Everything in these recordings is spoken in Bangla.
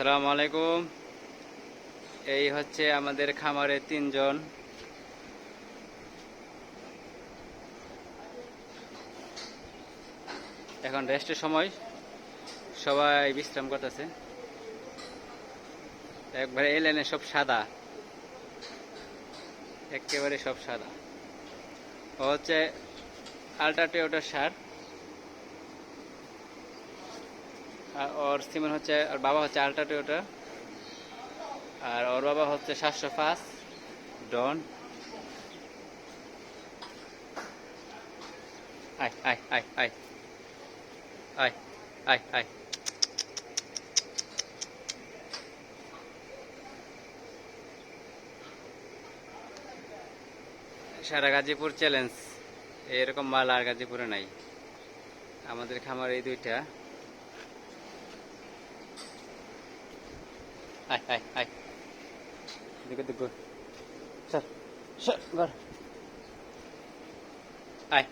আসসালামু আলাইকুম। এই হচ্ছে আমাদের খামারে তিনজন। এখন রেস্টের সময়। সবাই বিশ্রাম করতেছে। একবারে এই লাইনে সব সাদা। একেবারে সব সাদা। হচ্ছে আল্ট্রাটেওটার সার আর ওর সিমেন্ট হচ্ছে, ওর বাবা হচ্ছে আল্ট্রাটেওটা আর ওর বাবা হচ্ছে সাতশো পাঁচ, ডন। আয় আয় সারা গাজীপুর চ্যালেঞ্জ এরকম মাল আর গাজীপুরে নাই। আমাদের খামার এই দুইটা। আয় আয় আয় দেখো দেখো স্যার স্যার ঘর আয়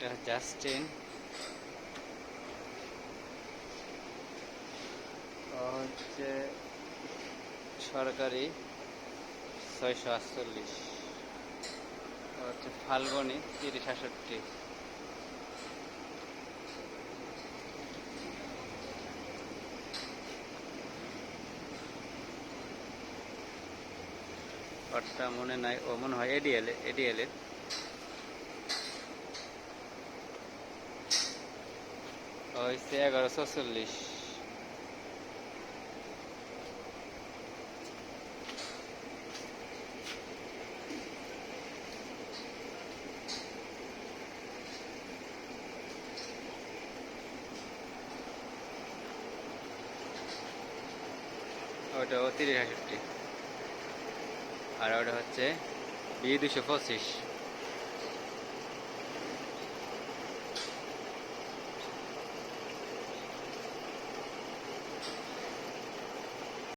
এটা জাস্টিন ও হচ্ছে সরকারি ছয়শো আটচল্লিশ। হচ্ছে ফাল্গুনি তিরিশ আষট্টি মনে নাই, ও মনে হয় এডিএল এডিএল হয়েছে এগারোশো চল্লিশ ওটা তিরিশ আর ওটা হচ্ছে বি দুশো পঁচিশ।